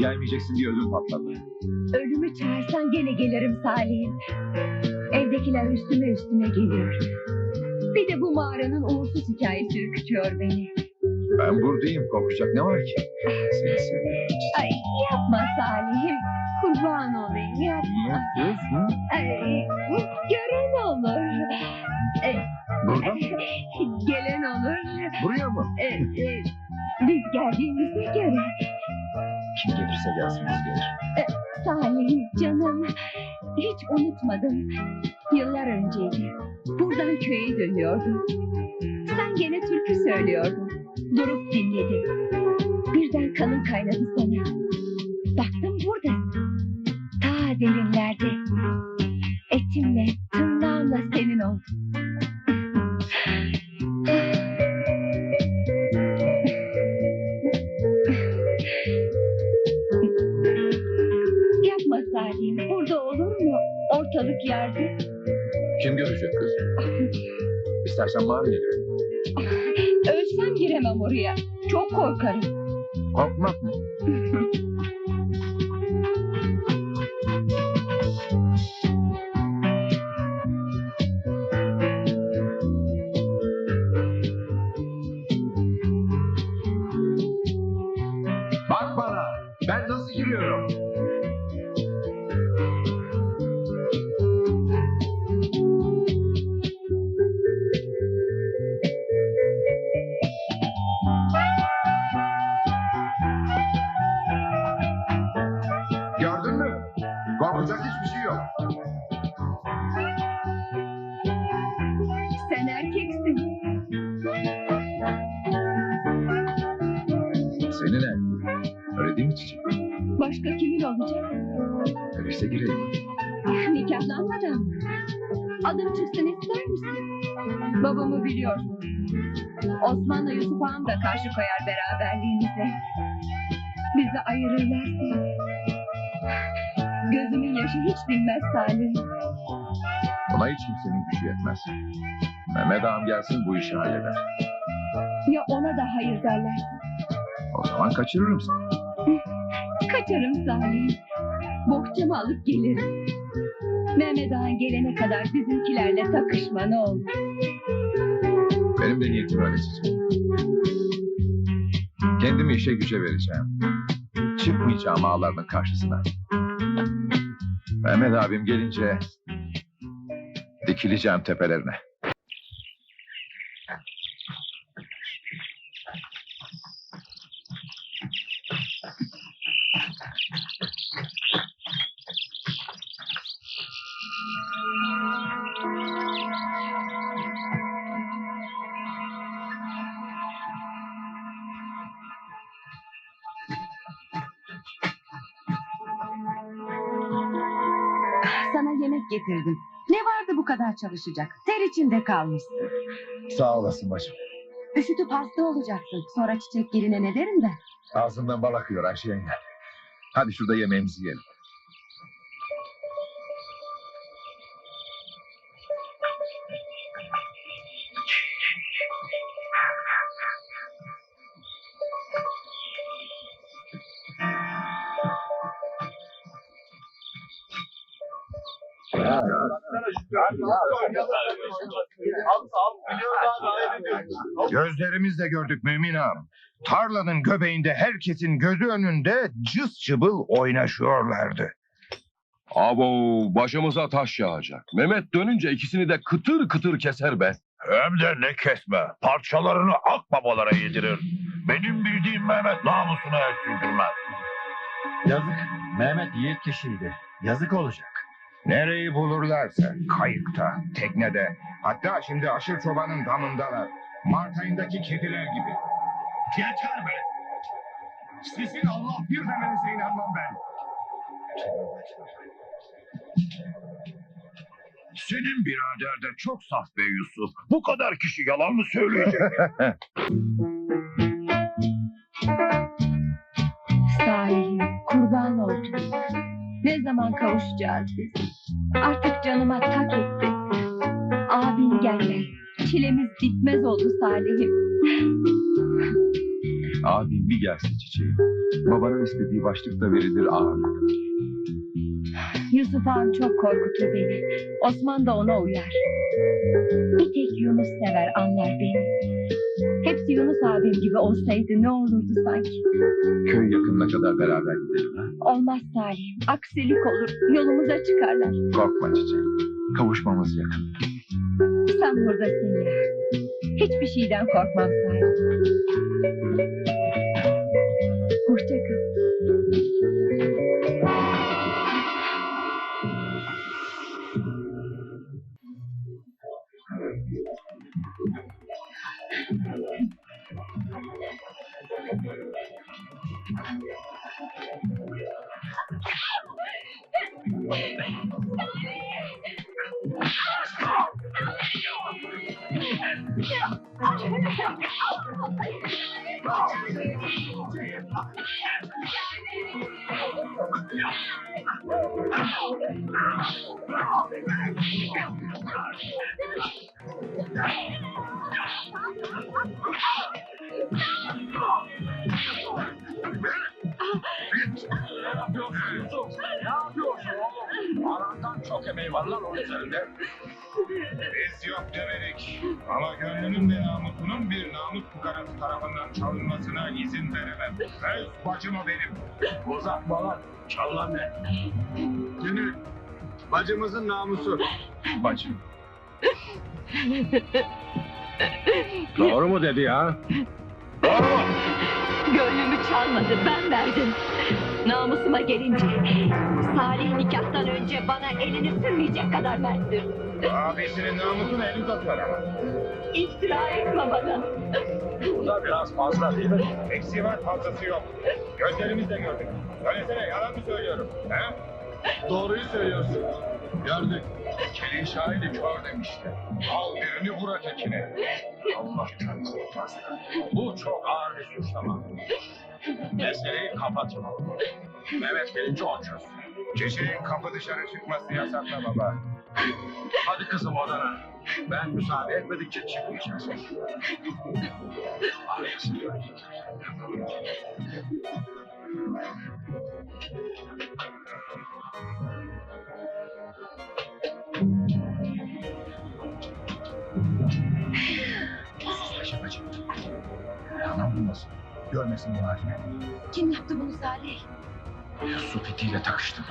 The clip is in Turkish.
Gelmeyeceksin diye ödüm patladı. Ölümü çağırsan gene gelirim Salih'im. Evdekiler üstüme üstüme geliyor. Bir de bu mağaranın uğursuz hikayesi ürkütüyor beni. Ben buradayım. Korkacak ne var ki? Seni seviyorum. Ay yapma Salih'im. Kurban olayım yapma. Niye? Hı? Ay, gören olur. Ay, Burada mı? Gelen olur. Buraya mı? Ee, e, biz geldiğimize göre Kim gelirse gelsin gelir. Salih'im canım hiç unutmadım. Yıllar önceydi. Buradan köye dönüyordum. Sen gene türkü söylüyordun. Durup dinledim. Birden kanım kaynadı sana. Baktım buradasın. Ta derinlerde. İstersen mağaraya girelim. Ölsem giremem oraya. Çok korkarım. Korkmak mı? Sen erkeksin. Senin erkeğin. Öyle değil mi çiçek? Başka kimin olacak? Öyleyse girelim. Nikahlanmadan mı? Adım çıksın ister misin? Babamı biliyorsun. Osman'la Yusuf Ağam da karşı koyar beraberliğimize. Bizi ayırırlarsa... Gözümün yaşı hiç dinmez Salih. Ona hiç kimsenin gücü yetmez. Mehmet ağam gelsin bu işi halleder. Ya ona da hayır derler. O zaman kaçırırım seni. Kaçarım Salih. Bohçamı alıp gelirim. Mehmet Ağa'nın gelene kadar bizimkilerle takışma ne olur. Benim de niyetim öyle. Kendimi işe güce vereceğim. Çıkmayacağım ağlarının karşısına. Mehmet abim gelince dikileceğim tepelerine. understanding. Sana yemek getirdim. Ne vardı bu kadar çalışacak? Ter içinde kalmışsın. Sağ olasın bacım. Üşütüp hasta olacaksın. Sonra çiçek geline ne derim de. Ağzımdan bal akıyor Ayşe yenge. Hadi şurada yemeğimizi yiyelim. Gözlerimizle gördük Mümin ağam. Tarlanın göbeğinde herkesin gözü önünde cız çıbıl oynaşıyorlardı. Abo başımıza taş yağacak. Mehmet dönünce ikisini de kıtır kıtır keser be. Hem de ne kesme. Parçalarını akbabalara yedirir. Benim bildiğim Mehmet namusuna el sürdürmez. Yazık. Mehmet yiğit kişiydi. Yazık olacak. Nereyi bulurlarsa kayıkta, teknede, hatta şimdi aşır çobanın damındalar. Mart ayındaki kediler gibi. Yeter be! Sizin Allah bir demenize inanmam ben. Senin birader de çok saf be Yusuf. Bu kadar kişi yalan mı söyleyecek? Salih'im kurban oldum. Ne zaman kavuşacağız biz? Artık canıma tak etti. Abin gelmez. Çilemiz bitmez oldu Salih'im. Abim bir gelse çiçeğim. Babanın istediği başlıkta verilir ağırlık. Yusuf ağam çok korkutur beni. Osman da ona uyar. Bir tek Yunus sever anlar beni. Hepsi Yunus abim gibi olsaydı ne olurdu sanki. Köy yakınına kadar beraber gidelim ha. Olmaz Salim. Aksilik olur. Yolumuza çıkarlar. Korkma çiçeğim. Kavuşmamız yakın. Sen buradasın ya. Hiçbir şeyden korkmam Salim. Ne yapıyorsun oğlum? Arandan çok emeği var lan onun üzerinde. Biz yok demedik. Ama gönlünün ve namusunun bir namus fukarası tarafından çalınmasına izin veremem. Öz bacım o benim. Uzatma lan. Çal lan ne? Gönül. Bacımızın namusu. Bacım. Doğru mu dedi ya? Doğru mu? Gönlümü çalmadı, ben verdim. Namusuma gelince, Salih nikahtan önce bana elini sürmeyecek kadar merttir. Abisinin namusunu eli tutar ama. İftira etme bana. Bu da biraz fazla değil mi? Eksiği var fazlası yok. Gözlerimizle gördük. Söylesene yalan mı söylüyorum? He? Doğruyu söylüyorsun. Gördük. Kelin şahidi kör demişti. Al birini vur ötekini. Allah'tan korkmaz. Bu çok ağır bir suçlama. Meseleyi kapatın. Mehmet gelince o çözsün. Çiçeğin kapı dışarı çıkması yasakla baba. Hadi kızım odana. Ben müsaade etmedikçe çıkmayacağız. Şaşırmacı. Görmesin bu halini. Kim yaptı bunu Salih? Yusuf itiyle takıştım.